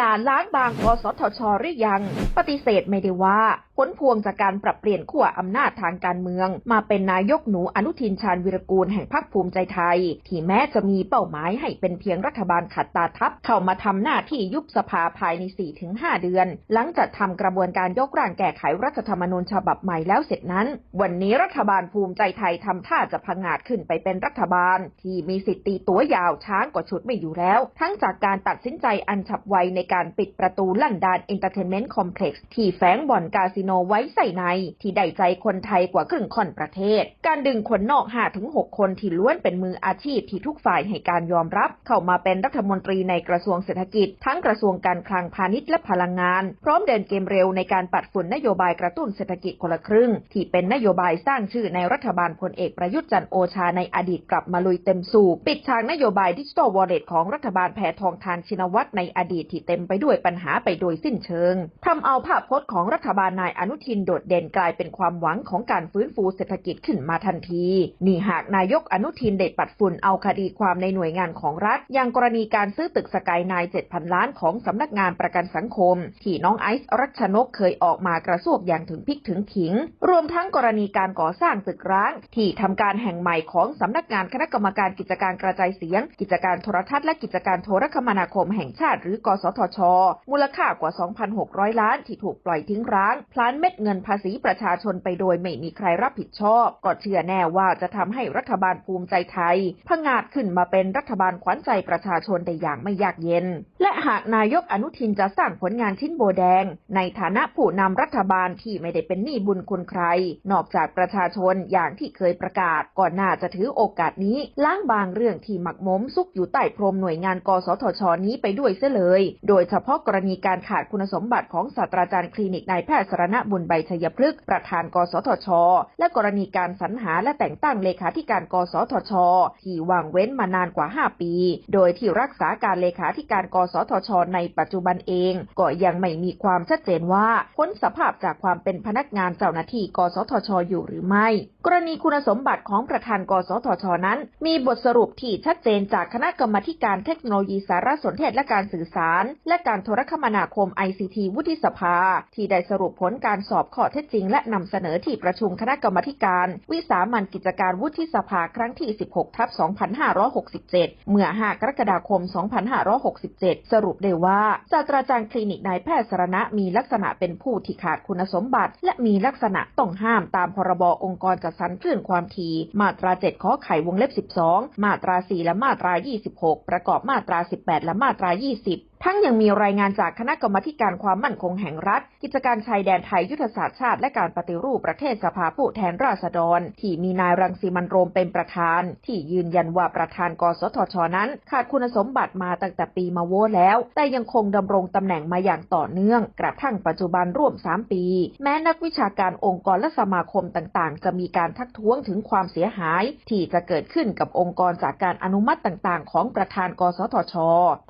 ลาล้างบางกสทชหรือยัง ปฏิเสธไม่ได้ว่า ผลพวงจากการปรับเปลี่ยนขั้วอำนาจทางการเมือง มาเป็นนายกหนูอนุทินชาญวิรกูลแห่งพรรคภูมิใจไทย ที่แม้จะมีเป้าหมายให้เป็นเพียงรัฐบาลขัดตาทัพ เข้ามาทำหน้าที่ยุบสภาภายใน 4-5 เดือน หลังจากทำกระบวนการยกร่างแก้ไขรัฐธรรมนูญฉบับใหม่แล้วเสร็จนั้น วันนี้รัฐบาลภูมิใจไทยทำท่าจะพังงาดขึ้นไปเป็นรัฐบาล ที่มีสิทธิ์ตีตัวยาวช้างกว่าชุดไม่อยู่แล้ว ทั้งจากการตัดสินใจอันฉับไวในการปิดประตูลั่นดานเอนเตอร์เทนเมนต์คอมเพล็กซ์ที่แฝงบ่อนคาสิโนไว้ใส่ใน ที่ได้ใจคนไทยกว่าครึ่งค่อนประเทศ การดึงคนนอก 5-6 คนที่ล้วนเป็นมืออาชีพที่ทุกฝ่ายให้การยอมรับ เข้ามาเป็นรัฐมนตรีในกระทรวงเศรษฐกิจ ทั้งกระทรวงการคลังพาณิชย์และพลังงาน พร้อมเดินเกมเร็วในการปัดฝุ่นนโยบายกระตุ้นเศรษฐกิจคนละครึ่ง ที่เป็นนโยบายสร้างชื่อในรัฐบาลพลเอกประยุทธ์จันโอชาในอดีตกลับมาลุยเต็มสูบปิดฉากนโยบายดิจิทัลวอลเล็ตของรัฐบาลแพทองทานชินวัตรในอดีตที่เเต็มไปด้วยปัญหาไปโดยสิ้นเชิงำเอาภาพพจน์ของรัฐบาลนายอนุทินโดดเด่นกลายเป็นความหวังของการฟื้นฟูเศรษฐกิจขึ้นมาทันที นี่หากนายกอนุทินได้ปัดฝุ่นเอาคดีความในหน่วยงานของรัฐ อย่างกรณีการซื้อตึกสกายนาย7,000 ล้านของสำนักงานประกันสังคม ที่น้องไอซ์รัชนกเคยออกมากระซวกอย่างถึงพริกถึงขิง รวมทั้งกรณีการก่อสร้างตึกร้าง ที่ทำการแห่งใหม่ของสำนักงานคณะกรรมการกิจการกระจายเสียง กิจการโทรทัศน์และกิจการโทรคมนาคมแห่งชาติ หรือกสทช มูลค่ากว่า 2,600ล้านที่ถูกปล่อยทิ้งร้างพลานเม็ดเงินภาษีประชาชนไปโดยไม่มีใครรับผิดชอบ ก็เชื่อแน่ว่าจะทำให้รัฐบาลภูมิใจไทยพงาดขึ้นมาเป็นรัฐบาลขวัญใจประชาชนได้อย่างไม่ยากเย็น และหากนายกอนุทินจะสร้างผลงานชิ้นโบแดง ในฐานะผู้นำรัฐบาลที่ไม่ได้เป็นหนี้บุญคุณใคร นอกจากประชาชนอย่างที่เคยประกาศก่อนหน้าจะถือโอกาสนี้ ล้างบางเรื่องที่หมักหมมซุกอยู่ใต้พรมหน่วยงานกสทชนี้ไปด้วยเสียเลย โดยเฉพาะกรณีการขาดคุณสมบัติของศาสตราจารย์คลินิกนายแพทย์สรณบุญใบชัยพฤกษ์ประธานกสทช และกรณีการสรรหาและแต่งตั้งเลขาธิการกสทช ที่วางเว้นมานานกว่า 5 ปี โดยที่รักษาการเลขาธิการกสทช ในปัจจุบันเองก็ยังไม่มีความชัดเจนว่าพ้นสภาพจากความเป็นพนักงานเจ้าหน้าที่กสทช อยู่หรือไม่ กรณีคุณสมบัติของประธานกสทช นั้น มีบทสรุปที่ชัดเจนจากคณะกรรมาธิการเทคโนโลยีสารสนเทศและการสื่อสาร และการโทรคมนาคม ICT วุฒิที่สภา ที่ได้สรุปผลการสอบข้อเท็จจริง และนำเสนอที่ประชุมคณะกรรมการ วิสามันกิจการวุฒิสภาครั้งที่ 16 ทับ 2567 เมื่อ 5 กรกฎาคม 2567 สรุปได้ว่าศาสตราจารย์คลินิกนายแพทย์สรณะมีลักษณะเป็นผู้ที่ขาดคุณสมบัติ และมีลักษณะต้องห้ามตามพรบองค์กรจัดสรรคลื่นความถี่มาตรา 7 ข้อไขวงเล็บ 12 มาตรา 4 และมาตรา 26 ประกอบมาตรา 18 และมาตรา 20 ทั้งยังมีรายงานจากคณะกรรมาธิการความมั่นคงแห่งรัฐ กิจการชายแดนไทยยุทธศาสตร์ชาติและการปฏิรูปประเทศสภาผู้แทนราษฎร ที่มีนายรังสีมันโรมเป็นประธาน ที่ยืนยันว่าประธานกสทชนั้น ขาดคุณสมบัติมาตั้งแต่ปีมาโวแล้ว แต่ยังคงดำรงตำแหน่งมาอย่างต่อเนื่อง กระทั่งปัจจุบันร่วม 3 ปี แม้นักวิชาการองค์กรและสมาคมต่างๆ จะมีการทักท้วงถึงความเสียหาย ที่จะเกิดขึ้นกับองค์กรจากการอนุมัติต่างๆ ของประธานกสทช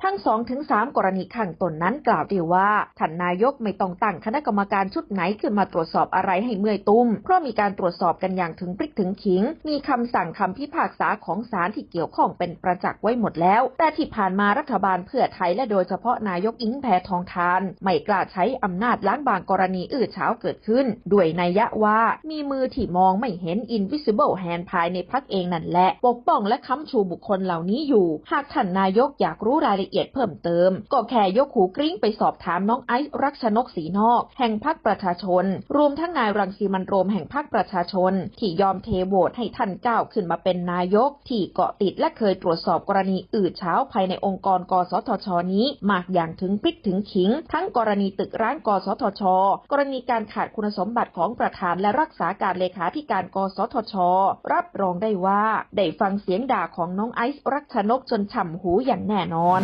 ทั้ง2-3กรณีข้างต้นนั้นกล่าวด้ว่าท่านนายกไม่ต้องตั้งคณะกรรมการชุดไหนขึ้นมาตรวจสอบอะไรให้เมื่อยตุ้ม เพราะมีการตรวจสอบกันอย่างถึงพริกถึงขิง มีคำสั่งคำพิพากษาของศาลที่เกี่ยวข้องเป็นประจักษ์ไว้หมดแล้ว แต่ที่ผ่านมารัฐบาลเพื่อไทยและโดยเฉพาะนายกอิงแพทองทาน ไม่กล้าใช้อำนาจล้างบางกรณีอื้อเฉาเกิดขึ้น ด้วยนัยยะว่ามีมือที่มองไม่เห็น invisible hand ภายในพักเองนั่นแหละ ปกป้องและค้ำชูบุคคลเหล่านี้อยู่ หากท่านนายกอยากรู้รายละเอียดเพิ่มเติมก็แค่ยกหูกริ้งไปสอบถามน้องไอซ์รักชนกสีนอก แห่งพักประชาชน รวมทั้งนายรังสีมันโรมแห่งพักประชาชน ที่ยอมเทโหวตให้ท่านก้าวขึ้นมาเป็นนายก ที่เกาะติดและเคยตรวจสอบกรณีอืดเช้าภายในองค์กรกสทช นี้มากอย่างถึงพริกถึงขิง ทั้งกรณีตึกร้างกสทช กรณีการขาดคุณสมบัติของประธานและรักษาการเลขาธิการกสทช รับรองได้ว่า ได้ฟังเสียงด่าของน้องไอซ์รักชนกจนฉ่ำหูอย่างแน่นอน